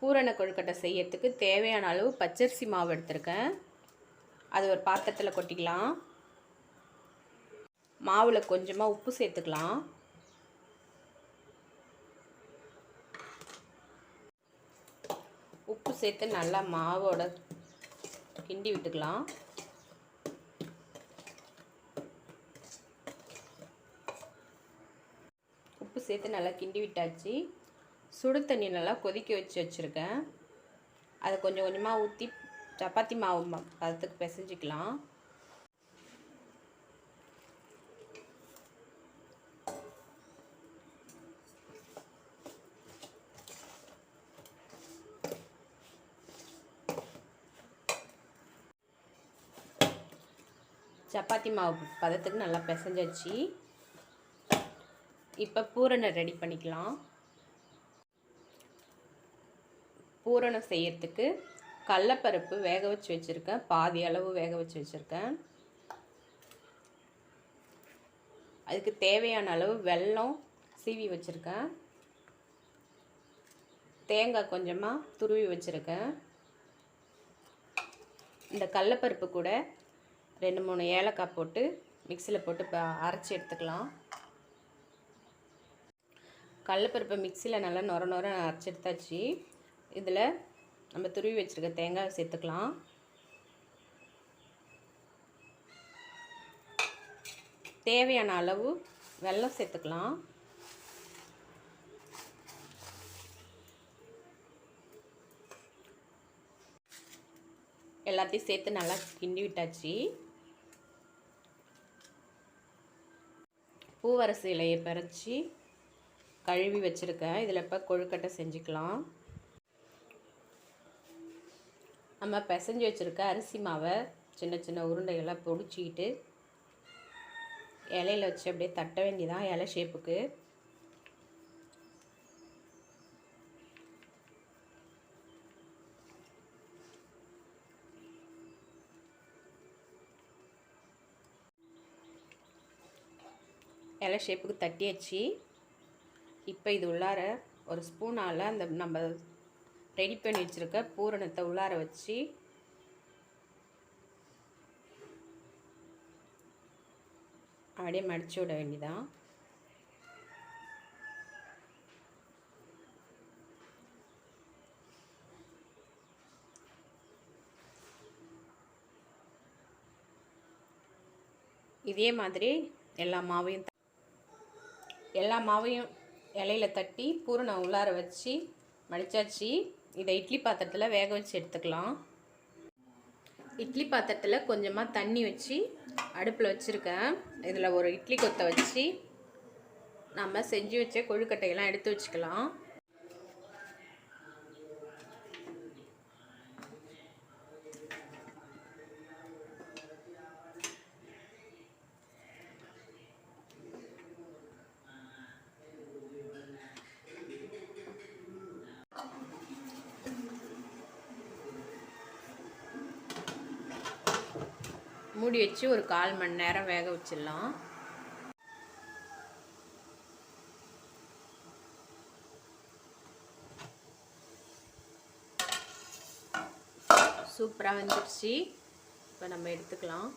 பூரண கொழுக்கட்டை செய்யறதுக்கு தேவையான அளவு பச்சரிசி மாவு எடுத்திருக்கேன். அது ஒரு பாத்திரத்தில் கொட்டிக்கலாம். மாவில் கொஞ்சமாக உப்பு சேர்த்துக்கலாம். உப்பு சேர்த்து நல்லா மாவோட கிண்டி விட்டுக்கலாம். உப்பு சேர்த்து நல்லா கிண்டி விட்டாச்சு. சுடு தண்ணி நல்லா கொதிக்க வச்சு வச்சுருக்கேன். அதை கொஞ்சம் கொஞ்சமாக ஊற்றி சப்பாத்தி மாவு பதத்துக்கு பிசைஞ்சிக்கலாம். சப்பாத்தி மாவு பதத்துக்கு நல்லா பிசைஞ்சாச்சு. இப்போ பூரணை ரெடி பண்ணிக்கலாம். பூரணம் செய்யறதுக்கு கடலப்பருப்பு வேக வச்சு வச்சுருக்கேன். பாதி அளவு வேக வச்சு வச்சுருக்கேன். அதுக்கு தேவையான அளவு வெல்லம் சீவி வச்சுருக்கேன். தேங்காய் கொஞ்சமாக துருவி வச்சுருக்கேன். இந்த கடலப்பருப்பு கூட ரெண்டு மூணு ஏலக்காய் போட்டு மிக்சியில் போட்டு இப்போ அரைச்சி எடுத்துக்கலாம். கடலப்பருப்பை மிக்சியில் நல்லா நொர நொர அரைச்சி எடுத்தாச்சு. இதில் நம்ம துருவி வச்சுருக்க தேங்காய் சேர்த்துக்கலாம். தேவையான அளவு வெல்லம் சேர்த்துக்கலாம். எல்லாத்தையும் சேர்த்து நல்லா கிண்டி விட்டாச்சு. பூவரசு இலையை பறித்து கழுவி வச்சுருக்கேன். இதில் இப்போ கொழுக்கட்டை செஞ்சுக்கலாம். நம்ம பிசைஞ்சு வச்சுருக்க அரிசி மாவை சின்ன சின்ன உருண்டைகளாக பொடிச்சிக்கிட்டு இலையில வச்சு அப்படியே தட்ட வேண்டியதான் இலை ஷேப்புக்கு இலை ஷேப்புக்கு தட்டியாச்சு இப்போ இது உள்ளார ஒரு ஸ்பூனால் அந்த நம்ம ரெடி பண்ணி வச்சுருக்க பூரணத்தை உள்ளார வச்சு. அப்படியே மடிச்சு விட வேண்டிதான் இதே மாதிரி எல்லா மாவையும் எல்லா மாவையும் இலையில தட்டி பூரணம் உள்ளார வச்சு மடிச்சாச்சு. இதை இட்லி பாத்திரத்தில் வேக வச்சு எடுத்துக்கலாம். இட்லி பாத்திரத்தில் கொஞ்சமாக தண்ணி வச்சு அடுப்பில் வச்சுருக்கேன். இதில் ஒரு இட்லி கொத்தை வச்சு நம்ம செஞ்சு வச்ச கொழுக்கட்டையெல்லாம் எடுத்து வச்சுக்கலாம். மூடி வச்சு ஒரு கால் மணி நேரம் வேக வச்சிடலாம். சூப்பராக வந்துடுச்சு இப்போ நம்ம எடுத்துக்கலாம்.